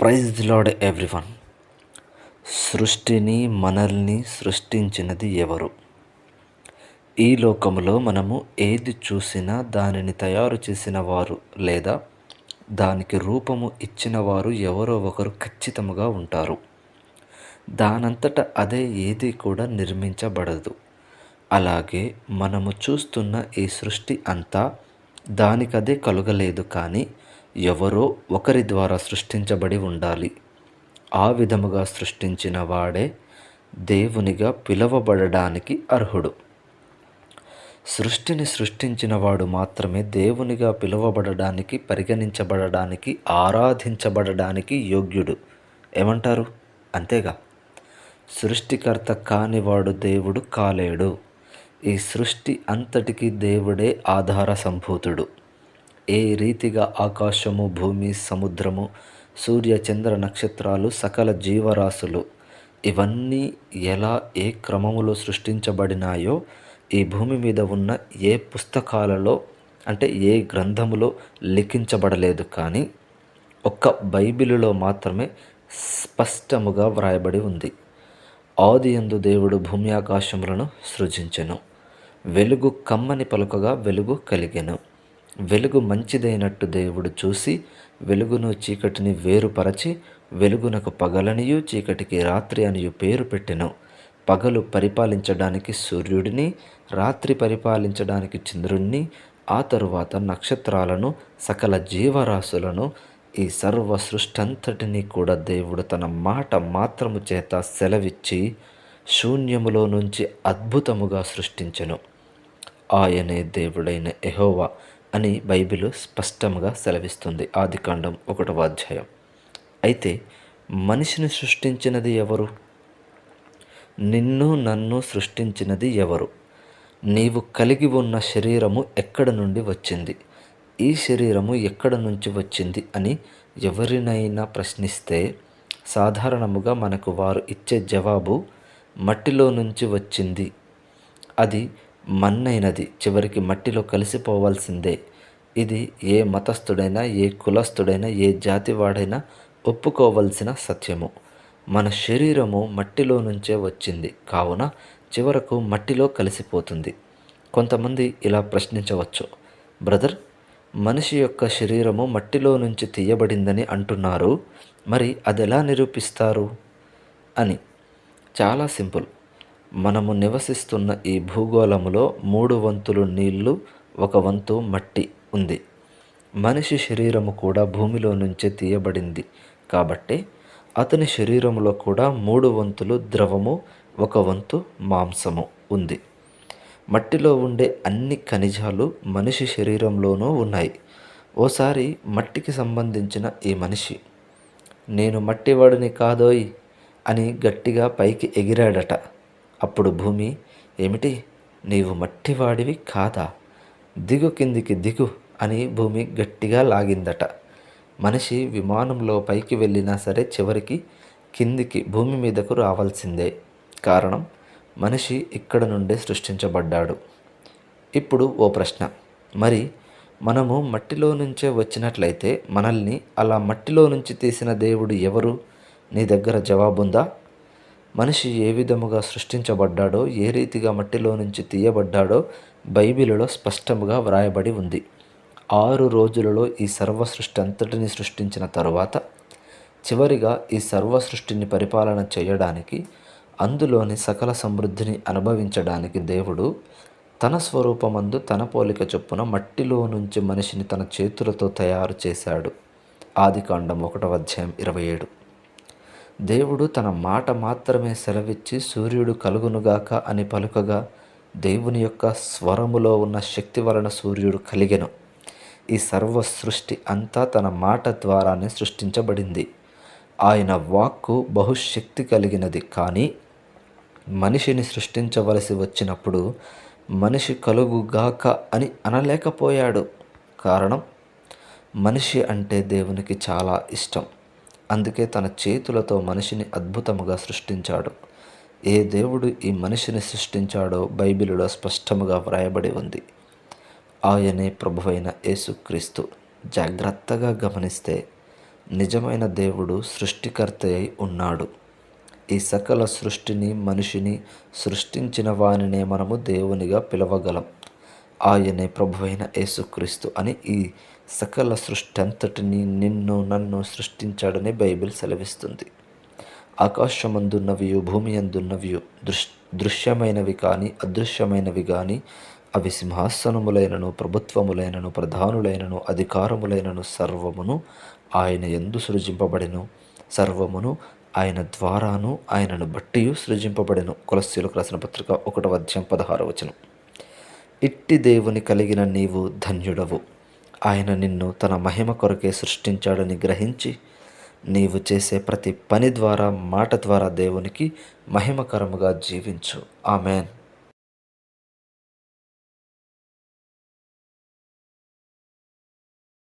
Praise lord everyone సృష్టిని మనల్ని సృష్టించినది ఎవరు? ఈ లోకములో మనము ఏది చూసినా దానిని తయారు చేసిన వారు లేదా దానికి రూపము ఇచ్చిన వారు ఎవరో ఒకరు ఖచ్చితముగా ఉంటారు. దానంతట అదే ఏది కూడా నిర్మించబడదు. అలాగే మనము చూస్తున్న ఈ సృష్టి అంతా దానికదే కలుగలేదు కానీ ఎవరో ఒకరి ద్వారా సృష్టించబడి ఉండాలి. ఆ విధముగా సృష్టించిన వాడే దేవునిగా పిలువబడడానికి అర్హుడు. సృష్టిని సృష్టించినవాడు మాత్రమే దేవునిగా పిలువబడడానికి పరిగణించబడడానికి ఆరాధించబడడానికి యోగ్యుడు. ఏమంటారు? అంతేగా. సృష్టికర్త కానివాడు దేవుడు కాలేడు. ఈ సృష్టి అంతటికి దేవుడే ఆధార సంభూతుడు. ఏ రీతిగా ఆకాశము భూమి సముద్రము సూర్య చంద్ర నక్షత్రాలు సకల జీవరాశులు ఇవన్నీ ఎలా ఏ క్రమములో సృష్టించబడినాయో ఈ భూమి మీద ఉన్న ఏ పుస్తకాలలో అంటే ఏ గ్రంథములో లిఖించబడలేదు కానీ ఒక్క బైబిలులో మాత్రమే స్పష్టముగా వ్రాయబడి ఉంది. ఆది ఎందు దేవుడు భూమి ఆకాశములను సృజించెను. వెలుగు కమ్మని పలుకగా వెలుగు కలిగెను. వెలుగు మంచిదైనట్టు దేవుడు చూసి వెలుగును చీకటిని వేరుపరచి వెలుగునకు పగలనియు చీకటికి రాత్రి అనియు పేరు పెట్టెను. పగలు పరిపాలించడానికి సూర్యుడిని రాత్రి పరిపాలించడానికి చంద్రుణ్ణి ఆ తరువాత నక్షత్రాలను సకల జీవరాశులను ఈ సర్వ సృష్టంతటిని కూడా దేవుడు తన మాట మాత్రము చేత సెలవిచ్చి శూన్యములో నుంచి అద్భుతముగా సృష్టించెను. ఆయనే దేవుడైన ఎహోవా అని బైబిల్ స్పష్టంగా సెలవిస్తుంది. ఆదికాండం ఒకటవ అధ్యాయం. అయితే మనిషిని సృష్టించినది ఎవరు? నిన్ను నన్ను సృష్టించినది ఎవరు? నీవు కలిగి ఉన్న శరీరము ఎక్కడ నుండి వచ్చింది? ఈ శరీరము ఎక్కడ నుంచి వచ్చింది అని ఎవరినైనా ప్రశ్నిస్తే సాధారణముగా మనకు వారు ఇచ్చే జవాబు మట్టిలో నుంచి వచ్చింది. అది మన్నైనది చివరికి మట్టిలో కలిసిపోవాల్సిందే. ఇది ఏ మతస్థుడైనా ఏ కులస్థుడైనా ఏ జాతివాడైనా ఒప్పుకోవలసిన సత్యము. మన శరీరము మట్టిలో నుంచే వచ్చింది. కావున చివరకు మట్టిలో కలిసిపోతుంది. కొంతమంది ఇలా ప్రశ్నించవచ్చు. బ్రదర్ మనిషి యొక్క శరీరము మట్టిలో నుంచి తీయబడిందని అంటున్నారు. మరి అది ఎలా నిరూపిస్తారు? అని. చాలా సింపుల్. మనము నివసిస్తున్న ఈ భూగోళములో మూడు వంతులు నీళ్ళు ఒక వంతు మట్టి ఉంది. మనిషి శరీరము కూడా భూమిలో నుంచే తీయబడింది. కాబట్టి అతని శరీరంలో కూడా మూడు వంతులు ద్రవము ఒక వంతు మాంసము ఉంది. మట్టిలో ఉండే అన్ని ఖనిజాలు మనిషి శరీరంలోనూ ఉన్నాయి. ఓసారి మట్టికి సంబంధించిన ఈ మనిషి నేను మట్టివాడిని కాదోయ్ అని గట్టిగా పైకి ఎగిరాడట. అప్పుడు భూమి ఏమిటి? నీవు మట్టివాడివి కాదా? దిగు కిందికి దిగు అని భూమి గట్టిగా లాగిందట. మనిషి విమానంలో పైకి వెళ్ళినా సరే చివరికి కిందికి భూమి మీదకు రావాల్సిందే. కారణం మనిషి ఇక్కడ నుండే సృష్టించబడ్డాడు. ఇప్పుడు ఓ ప్రశ్న. మరి మనము మట్టిలో నుంచే వచ్చినట్లయితే మనల్ని అలా మట్టిలో నుంచి తీసిన దేవుడు ఎవరు? నీ దగ్గర జవాబుందా? మనిషి ఏ విధముగా సృష్టించబడ్డాడో ఏ రీతిగా మట్టిలో నుంచి తీయబడ్డాడో బైబిలులో స్పష్టముగా వ్రాయబడి ఉంది. ఆరు రోజులలో ఈ సర్వ సృష్టి అంతటిని సృష్టించిన తరువాత చివరిగా ఈ సర్వ సృష్టిని పరిపాలన చేయడానికి అందులోని సకల సమృద్ధిని అనుభవించడానికి దేవుడు తన స్వరూపమందు తన పోలిక చొప్పున మట్టిలో నుంచి మనిషిని తన చేతులతో తయారు చేశాడు. ఆది కాండం ఒకటవ అధ్యాయం ఇరవై ఏడు. దేవుడు తన మాట మాత్రమే సెలవిచ్చి సూర్యుడు కలుగునుగాక అని పలుకగా దేవుని యొక్క స్వరములో ఉన్న శక్తి వలన సూర్యుడు కలిగెను. ఈ సర్వ సృష్టి అంతా తన మాట ద్వారానే సృష్టించబడింది. ఆయన వాక్కు బహుశక్తి కలిగినది. కానీ మనిషిని సృష్టించవలసి వచ్చినప్పుడు మనిషి కలుగుగాక అని అనలేకపోయాడు. కారణం మనిషి అంటే దేవునికి చాలా ఇష్టం. అందుకే తన చేతులతో మనిషిని అద్భుతముగా సృష్టించాడు. ఏ దేవుడు ఈ మనిషిని సృష్టించాడో బైబిలులో స్పష్టముగా వ్రాయబడి ఉంది. ఆయనే ప్రభువైన యేసుక్రీస్తు. జాగ్రత్తగా గమనిస్తే నిజమైన దేవుడు సృష్టికర్త అయి ఉన్నాడు. ఈ సకల సృష్టిని మనిషిని సృష్టించిన వానినే మనము దేవునిగా పిలవగలం. ఆయనే ప్రభువైన యేసుక్రీస్తు అని ఈ సకల సృష్టి అంతటిని నిన్ను నన్ను సృష్టించాడని బైబిల్ సెలవిస్తుంది. ఆకాశమందున్నవి భూమి అందున్నవియు దృశ్ దృశ్యమైనవి కానీ అదృశ్యమైనవి కానీ అవి సింహాసనములైనను ప్రభుత్వములైనను ప్రధానులైనను అధికారములైనను సర్వమును ఆయన ఎందు సృజింపబడెను. సర్వమును ఆయన ద్వారాను ఆయనను బట్టి సృజింపబడెను. కొలస్సీలకు రాసిన పత్రిక ఒకటవ అధ్యాయం పదహార వచనం. ఇట్టి దేవుని కలిగిన నీవు ధన్యుడవు. ఆయన నిన్ను తన మహిమ కొరకే సృష్టించాడని గ్రహించి నీవు చేసే ప్రతి పని ద్వారా మాట ద్వారా దేవునికి మహిమకరముగా జీవించు. ఆమెన్.